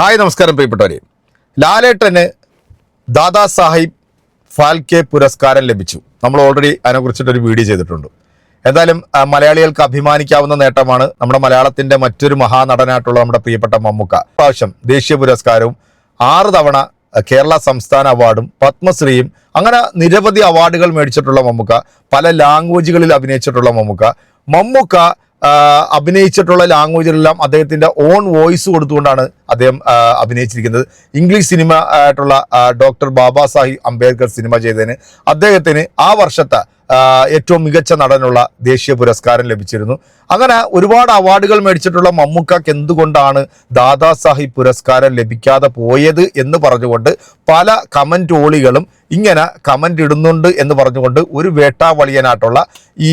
Hi നമസ്കാരം പ്രിയപ്പെട്ടവരെ. ലാലേട്ടന് ദാദാ സാഹിബ് ഫാൽക്കെ പുരസ്കാരം ലഭിച്ചു. നമ്മൾ ഓൾറെഡി അതിനെക്കുറിച്ചിട്ടൊരു വീഡിയോ ചെയ്തിട്ടുണ്ട്. എന്തായാലും മലയാളികൾക്ക് അഭിമാനിക്കാവുന്ന നേട്ടമാണ് നമ്മുടെ മലയാളത്തിന്റെ മറ്റൊരു മഹാനടനായിട്ടുള്ള നമ്മുടെ പ്രിയപ്പെട്ട മമ്മുക്ക. പ്രാവശ്യം ദേശീയ പുരസ്കാരവും ആറ് തവണ കേരള സംസ്ഥാന അവാർഡും പത്മശ്രീയും അങ്ങനെ നിരവധി അവാർഡുകൾ മേടിച്ചിട്ടുള്ള മമ്മുക്ക പല ലാംഗ്വേജുകളിൽ അഭിനയിച്ചിട്ടുള്ള മമ്മുക്ക. മമ്മുക്ക അഭിനയിച്ചിട്ടുള്ള ലാംഗ്വേജിലെല്ലാം അദ്ദേഹത്തിന്റെ ഓൺ വോയിസ് കൊടുത്തുകൊണ്ടാണ് അദ്ദേഹം അഭിനയിച്ചിരിക്കുന്നത്. ഇംഗ്ലീഷ് സിനിമ ആയിട്ടുള്ള ഡോക്ടർ ബാബാ സാഹിബ് അംബേദ്കർ സിനിമ ചെയ്തതിന് അദ്ദേഹത്തിന് ആ വർഷത്തെ ഏറ്റവും മികച്ച നടനുള്ള ദേശീയ പുരസ്കാരം ലഭിച്ചിരുന്നു. അങ്ങനെ ഒരുപാട് അവാർഡുകൾ മേടിച്ചിട്ടുള്ള മമ്മൂക്കക്ക് എന്തുകൊണ്ടാണ് ദാദാ സാഹിബ് പുരസ്കാരം ലഭിക്കാതെ പോയത് എന്ന് പറഞ്ഞുകൊണ്ട് പല കമന്റ് ഓളികളും ഇങ്ങനെ കമന്റ് ഇടുന്നുണ്ട് എന്ന് പറഞ്ഞുകൊണ്ട് ഒരു വേട്ടാവളിയനായിട്ടുള്ള ഈ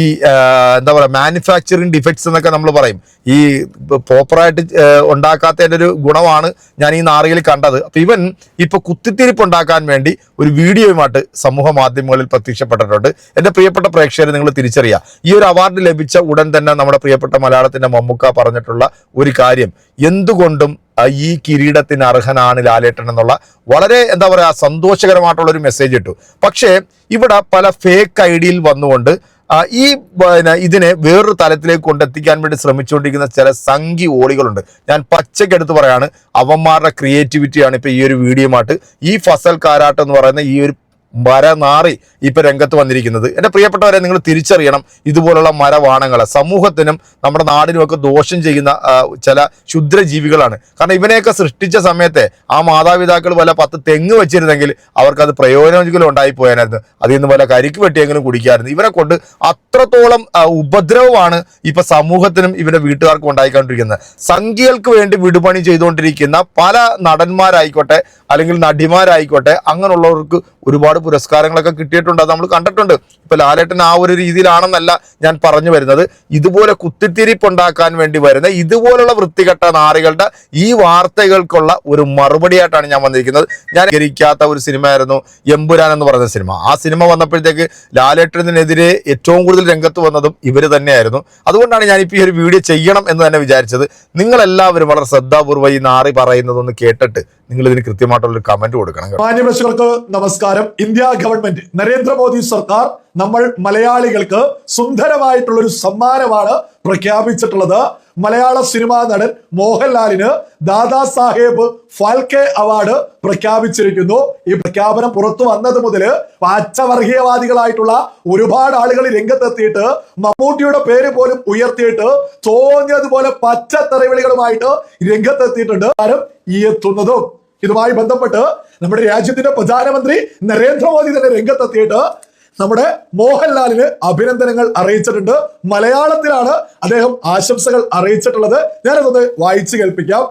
എന്താ പറയുക മാനുഫാക്ചറിങ് ഡിഫക്ട്സ് എന്നൊക്കെ നമ്മൾ പറയും. ഈ പ്രോപ്പറായിട്ട് ഉണ്ടാക്കാത്തതിന്റെ ഒരു ഗുണമാണ് ഞാൻ ഈ നാറിയിൽ കണ്ടത്. അപ്പോൾ ഇവൻ ഇപ്പോൾ കുത്തിത്തിരിപ്പ് ഉണ്ടാക്കാൻ വേണ്ടി ഒരു വീഡിയോയുമായിട്ട് സമൂഹ മാധ്യമങ്ങളിൽ പ്രത്യക്ഷപ്പെട്ടിട്ടുണ്ട്. എന്റെ പ്രിയപ്പെട്ട പ്രേക്ഷകരെ നിങ്ങൾ തിരിച്ചറിയുക ഈ ഒരു അവാർഡ് ലഭിച്ച ഉടൻ തന്നെ നമ്മുടെ പ്രിയപ്പെട്ട മലയാളത്തിന്റെ മമ്മുക്ക പറഞ്ഞിട്ടുള്ള ഒരു കാര്യം. എന്തുകൊണ്ടും ഈ കിരീടത്തിന് അർഹനാണ് ലാലേട്ടൻ എന്നുള്ള വളരെ എന്താ പറയുക സന്തോഷകരമായിട്ടുള്ള ഒരു മെസ്സേജ് ഇട്ടു. പക്ഷേ ഇവിടെ പല ഫേക്ക് ഐ ഡിയിൽ വന്നുകൊണ്ട് ഈ പിന്നെ ഇതിനെ വേറൊരു തലത്തിലേക്ക് കൊണ്ടെത്തിക്കാൻ വേണ്ടി ശ്രമിച്ചുകൊണ്ടിരിക്കുന്ന ചില സംഘി ഓളികളുണ്ട്. ഞാൻ പച്ചക്കെടുത്ത് പറയാണ് അവന്മാരുടെ ക്രിയേറ്റിവിറ്റിയാണ് ഇപ്പോൾ ഈ ഒരു വീഡിയോ വീഡിയോമായിട്ട് ഈ ഫസൽ കാരാട്ട് എന്ന് പറയുന്ന ഈ ഒരു മരനാറി ഇപ്പം രംഗത്ത് വന്നിരിക്കുന്നത്. എന്റെ പ്രിയപ്പെട്ടവരെ നിങ്ങൾ തിരിച്ചറിയണം ഇതുപോലുള്ള മരവാണങ്ങളെ. സമൂഹത്തിനും നമ്മുടെ നാടിനുമൊക്കെ ദോഷം ചെയ്യുന്ന ചില ക്ഷുദ്രജീവികളാണ്. കാരണം ഇവനെയൊക്കെ സൃഷ്ടിച്ച സമയത്തെ ആ മാതാപിതാക്കൾ വല്ല പത്ത് തെങ്ങ് വെച്ചിരുന്നെങ്കിൽ അവർക്കത് പ്രയോജനമെങ്കിലും ഉണ്ടായി പോയാനായിരുന്നു അതിൽ നിന്ന് വല്ല കരിക്ക് വെട്ടിയെങ്കിലും കുടിക്കാമായിരുന്നു. ഇവരെ കൊണ്ട് അത്രത്തോളം ഉപദ്രവമാണ് ഇപ്പം സമൂഹത്തിനും ഇവരുടെ വീട്ടുകാർക്കും ഉണ്ടായിക്കൊണ്ടിരിക്കുന്നത്. സംഖ്യകൾക്ക് വേണ്ടി വിടുപണി ചെയ്തുകൊണ്ടിരിക്കുന്ന പല നടന്മാരായിക്കോട്ടെ അല്ലെങ്കിൽ നടിമാരായിക്കോട്ടെ അങ്ങനെയുള്ളവർക്ക് ഒരുപാട് പുരസ്കാരങ്ങളൊക്കെ കിട്ടിയിട്ടുണ്ട്. അത് നമ്മൾ കണ്ടിട്ടുണ്ട്. ഇപ്പൊ ലാലേട്ടൻ ആ ഒരു രീതിയിലാണെന്നല്ല ഞാൻ പറഞ്ഞു വരുന്നത്. ഇതുപോലെ കുത്തിത്തിരിപ്പുണ്ടാക്കാൻ വേണ്ടി വരുന്ന ഇതുപോലുള്ള വൃത്തികെട്ട നാറികളുടെ ഈ വാർത്തകൾക്കുള്ള ഒരു മറുപടിയായിട്ടാണ് ഞാൻ വന്നിരിക്കുന്നത്. ഞാൻ ഗ്രഹിക്കാത്ത ഒരു സിനിമയായിരുന്നു എമ്പുരാൻ എന്ന് പറയുന്ന സിനിമ. ആ സിനിമ വന്നപ്പോഴത്തേക്ക് ലാലേട്ടനെതിരെ ഏറ്റവും കൂടുതൽ രംഗത്ത് വന്നതും ഇവർ തന്നെയായിരുന്നു. അതുകൊണ്ടാണ് ഞാൻ ഇപ്പോൾ ഈ ഒരു വീഡിയോ ചെയ്യണം എന്ന് തന്നെ വിചാരിച്ചത്. നിങ്ങളെല്ലാവരും വളരെ ശ്രദ്ധാപൂർവം ഈ നാറി പറയുന്നതൊന്ന് കേട്ടിട്ട് നിങ്ങൾ ഇതിന് കൃത്യമായിട്ടുള്ള ഒരു കമന്റ് കൊടുക്കണം. മാന്യപ്രേക്ഷകർക്ക് നമസ്കാരം ഇന്ത്യ ഗവൺമെന്റ് നരേന്ദ്രമോദി സർക്കാർ നമ്മൾ മലയാളികൾക്ക് സുന്ദരമായിട്ടുള്ള ഒരു സമ്മാനമാണ് പ്രഖ്യാപിച്ചിട്ടുള്ളത് മലയാള സിനിമാ നടൻ മോഹൻലാലിന് ദാദാ സാഹേബ് ഫാൽക്കെ അവാർഡ് പ്രഖ്യാപിച്ചിരിക്കുന്നു. ഈ പ്രഖ്യാപനം പുറത്തു വന്നത് മുതൽ പച്ചവർഗീയവാദികളായിട്ടുള്ള ഒരുപാട് ആളുകൾ രംഗത്തെത്തിയിട്ട് മമ്മൂട്ടിയുടെ പേര് പോലും ഉയർത്തിയിട്ട് തോന്നിയതുപോലെ പച്ച തെറിവിളികളുമായിട്ട് രംഗത്തെത്തിയിട്ടുണ്ട്. ആരും ഈ എത്തുന്നതും ഇതുമായി ബന്ധപ്പെട്ട് നമ്മുടെ രാജ്യത്തിന്റെ പ്രധാനമന്ത്രി നരേന്ദ്രമോദി തന്നെ രംഗത്തെത്തിയിട്ട് നമ്മുടെ മോഹൻലാലിന് അഭിനന്ദനങ്ങൾ അറിയിച്ചിട്ടുണ്ട്. മലയാളത്തിലാണ് അദ്ദേഹം ആശംസകൾ അറിയിച്ചിട്ടുള്ളത്. ഞാനതൊന്ന് വായിച്ചു കേൾപ്പിക്കാം.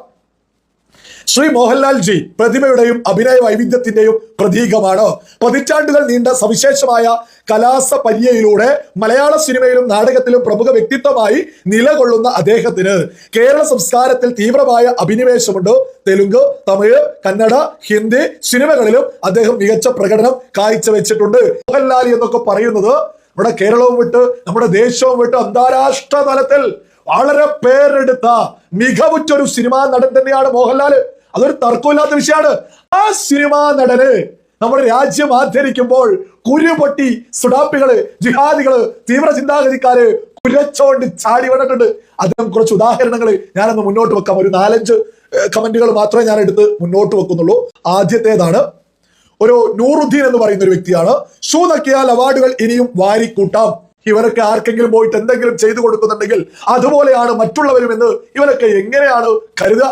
ശ്രീ മോഹൻലാൽ ജി പ്രതിഭയുടെയും അഭിനയ വൈവിധ്യത്തിന്റെയും പ്രതീകമാണ്. പതിറ്റാണ്ടുകൾ നീണ്ട സവിശേഷമായ കലാസപര്യയിലൂടെ മലയാള സിനിമയിലും നാടകത്തിലും പ്രമുഖ വ്യക്തിത്വമായി നിലകൊള്ളുന്ന അദ്ദേഹത്തിന് കേരള സംസ്കാരത്തിൽ തീവ്രമായ അഭിനിവേശമുണ്ട്. തെലുങ്ക് തമിഴ് കന്നഡ ഹിന്ദി സിനിമകളിലും അദ്ദേഹം മികച്ച പ്രകടനം കാഴ്ചവെച്ചിട്ടുണ്ട്. മോഹൻലാൽ എന്നൊക്കെ പറയുന്നത് നമ്മുടെ കേരളവും വിട്ട് നമ്മുടെ ദേശവും വിട്ട് അന്താരാഷ്ട്ര തലത്തിൽ വളരെ പേരെടുത്ത മികവുറ്റൊരു സിനിമാ നടൻ തന്നെയാണ് മോഹൻലാൽ അതൊരു തർക്കമില്ലാത്ത വിഷയമാണ്. ആ സിനിമാ നടന് നമ്മുടെ രാജ്യം ആദരിക്കുമ്പോൾ കുരുപൊട്ടി സുഡാപ്പികൾ ജിഹാദികൾ തീവ്ര ചിന്താഗതിക്കാര് കുരച്ചോണ്ട് ചാടി വന്നിട്ടുണ്ട്. അദ്ദേഹം കുറച്ച് ഉദാഹരണങ്ങൾ ഞാനൊന്ന് മുന്നോട്ട് വെക്കാം. ഒരു നാലഞ്ച് കമന്റുകൾ മാത്രമേ ഞാൻ എടുത്ത് മുന്നോട്ട് വെക്കുന്നുള്ളൂ. ആദ്യത്തേതാണ് ഒരു നൂറുദ്ദീൻ എന്ന് പറയുന്ന ഒരു വ്യക്തിയാണ്. ഷൂ നക്കിയാൽ അവാർഡുകൾ ഇനിയും വാരിക്കൂട്ടാം. ഇവരൊക്കെ ആർക്കെങ്കിലും പോയിട്ട് എന്തെങ്കിലും ചെയ്തു കൊടുക്കുന്നുണ്ടെങ്കിൽ അതുപോലെയാണ് മറ്റുള്ളവരും എന്ന് ഇവരൊക്കെ എങ്ങനെയാണ് കരുതുക?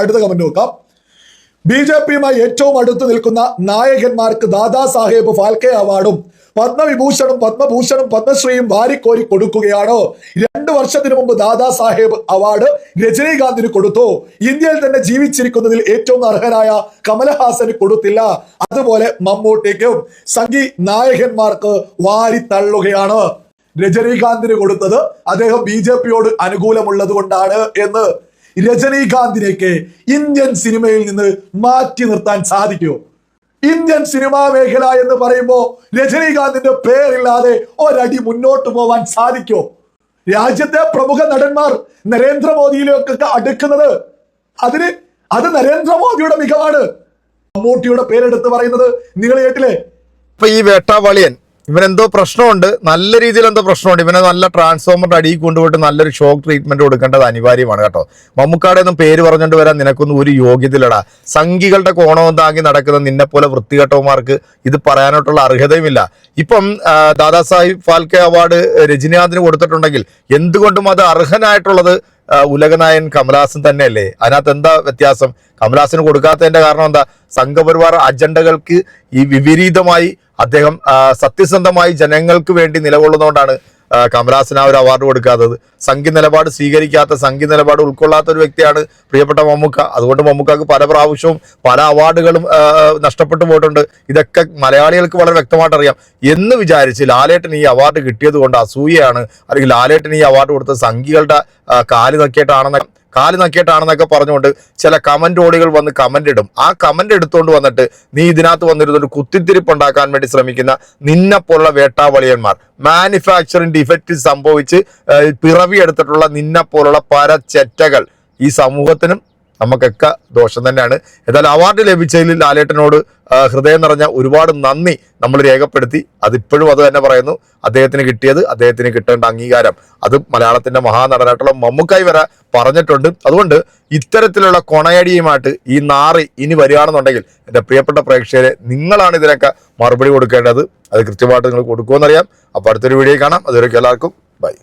അടുത്ത കമന്റ് നോക്കാം. ബി ജെ പിയുമായി ഏറ്റവും അടുത്ത് നിൽക്കുന്ന നായകന്മാർക്ക് ദാദാ സാഹേബ് ഫാൽക്കെ അവാർഡും പത്മവിഭൂഷണും പത്മഭൂഷണും പത്മശ്രീയും വാരിക്കോരി കൊടുക്കുകയാണ്. രണ്ടു വർഷത്തിനു മുമ്പ് ദാദാ സാഹേബ് അവാർഡ് രജനീകാന്തിന് കൊടുത്തു. ഇന്ത്യയിൽ തന്നെ ജീവിച്ചിരിക്കുന്നതിൽ ഏറ്റവും അർഹനായ കമലഹാസന് കൊടുത്തില്ല. അതുപോലെ മമ്മൂട്ടിക്കും സംഗീ നായകന്മാർക്ക് വാരി തള്ളുകയാണ് രജനീകാന്തിന് കൊടുത്തത്. അദ്ദേഹം ബി ജെ പിയോട് അനുകൂലമുള്ളത് കൊണ്ടാണ് എന്ന് രജനീകാന്തിനെയൊക്കെ ഇന്ത്യൻ സിനിമയിൽ നിന്ന് മാറ്റി നിർത്താൻ സാധിക്കുമോ ഇന്ത്യൻ സിനിമാ മേഖല എന്ന് പറയുമ്പോ രജനീകാന്തിന്റെ പേരില്ലാതെ ഒരടി മുന്നോട്ട് പോവാൻ സാധിക്കുമോ രാജ്യത്തെ പ്രമുഖ നടന്മാർ നരേന്ദ്രമോദിയിലേക്കൊക്കെ അടുക്കുന്നത് അതിന് അത് നരേന്ദ്രമോദിയുടെ മികവാണ്. മമ്മൂട്ടിയുടെ പേരെടുത്ത് പറയുന്നത് നിങ്ങൾ കേട്ടില്ലേ? ഇപ്പൊ ഈ വേട്ടാവളിയൻ ഇവനെന്തോ പ്രശ്നമുണ്ട്. നല്ല രീതിയിൽ എന്തോ പ്രശ്നമുണ്ട്. ഇവനെ നല്ല ട്രാൻസ്ഫോമറിന്റെ അടിയിൽ കൊണ്ടുപോയിട്ട് നല്ലൊരു ഷോക്ക് ട്രീറ്റ്മെന്റ് കൊടുക്കേണ്ടത് അനിവാര്യമാണ് കേട്ടോ. മമ്മൂക്കാടെ ഒന്നും പേര് പറഞ്ഞുകൊണ്ട് വരാൻ നിനക്കൊന്നും ഒരു യോഗ്യതയിലടാ സംഘികളുടെ കോണവും താങ്ങി നടക്കുന്ന നിന്നെ പോലെ വൃത്തികെട്ടവന്മാർക്ക് ഇത് പറയാനായിട്ടുള്ള അർഹതയുമില്ല. ഇപ്പം ദാദാസാഹിബ് ഫാൽക്കെ അവാർഡ് രജനീകാന്തിന് കൊടുത്തിട്ടുണ്ടെങ്കിൽ എന്തുകൊണ്ടും അത് അർഹനായിട്ടുള്ളത് ഉലകനായൻ കമലഹാസൻ തന്നെയല്ലേ? അതിനകത്ത് എന്താ വ്യത്യാസം? കമലഹാസന് കൊടുക്കാത്തതിന്റെ കാരണം എന്താ? സംഘപരിവാർ അജണ്ടകൾക്ക് ഈ വിപരീതമായി അദ്ദേഹം സത്യസന്ധമായി ജനങ്ങൾക്ക് വേണ്ടി നിലകൊള്ളുന്നതുകൊണ്ടാണ് ആ ഒരു അവാർഡ് കൊടുക്കാത്തത്. സംഘി നിലപാട് സ്വീകരിക്കാത്ത സംഘി നിലപാട് ഉൾക്കൊള്ളാത്ത ഒരു വ്യക്തിയാണ് പ്രിയപ്പെട്ട മമ്മൂക്ക. അതുകൊണ്ട് മമ്മൂക്കാക്ക് പല പ്രാവശ്യവും പല അവാർഡുകളും നഷ്ടപ്പെട്ടു പോയിട്ടുണ്ട്. ഇതൊക്കെ മലയാളികൾക്ക് വളരെ വ്യക്തമായിട്ട് അറിയാം. എന്ന് വിചാരിച്ച് ലാലേട്ടൻ ഈ അവാർഡ് കിട്ടിയത് കൊണ്ട് അസൂയയാണ്. അല്ലെങ്കിൽ ലാലേട്ടൻ ഈ അവാർഡ് കൊടുത്ത സംഘികളുടെ കാൽ നക്കിയിട്ടാണെന്ന് കാൽ നക്കിയിട്ടാണെന്നൊക്കെ പറഞ്ഞുകൊണ്ട് ചില കമന്റ് ഓടികൾ വന്ന് കമന്റ് ഇടും. ആ കമന്റ് എടുത്തുകൊണ്ട് വന്നിട്ട് നീ ഇതിനകത്ത് വന്നിരുന്നൊരു കുത്തിത്തിരിപ്പ് ഉണ്ടാക്കാൻ വേണ്ടി ശ്രമിക്കുന്ന നിന്നെ പോലുള്ള വേട്ടാവളിയന്മാർ. മാനുഫാക്ചറിങ് ഡിഫക്റ്റ് സംഭവിച്ച് പിറവിയെടുത്തിട്ടുള്ള നിന്നെ പോലുള്ള പരച്ചെറ്റകൾ ഈ സമൂഹത്തിനും നമുക്കൊക്കെ ദോഷം തന്നെയാണ്. ഏതായാലും അവാർഡ് ലഭിച്ചതിൽ ലാലേട്ടനോട് ഹൃദയം നിറഞ്ഞ ഒരുപാട് നന്ദി നമ്മൾ രേഖപ്പെടുത്തി. അതിപ്പോഴും അത് തന്നെ പറയുന്നു. അദ്ദേഹത്തിന് കിട്ടിയത് അദ്ദേഹത്തിന് കിട്ടേണ്ട അംഗീകാരം. അത് മലയാളത്തിന്റെ മഹാനടനായിട്ടുള്ള മമ്മൂക്കായി വരെ പറഞ്ഞിട്ടുണ്ട്. അതുകൊണ്ട് ഇത്തരത്തിലുള്ള കൊണയടിയുമായിട്ട് ഈ നാറി ഇനി വരികയാണെന്നുണ്ടെങ്കിൽ എന്റെ പ്രിയപ്പെട്ട പ്രേക്ഷകരെ നിങ്ങളാണ് ഇതിനൊക്കെ മറുപടി കൊടുക്കേണ്ടത്. അത് കൃത്യമായിട്ട് നിങ്ങൾ കൊടുക്കുമെന്നറിയാം അപ്പോൾ അടുത്തൊരു വീഡിയോ കാണാം. അതുവരെ എല്ലാവർക്കും. ബൈ.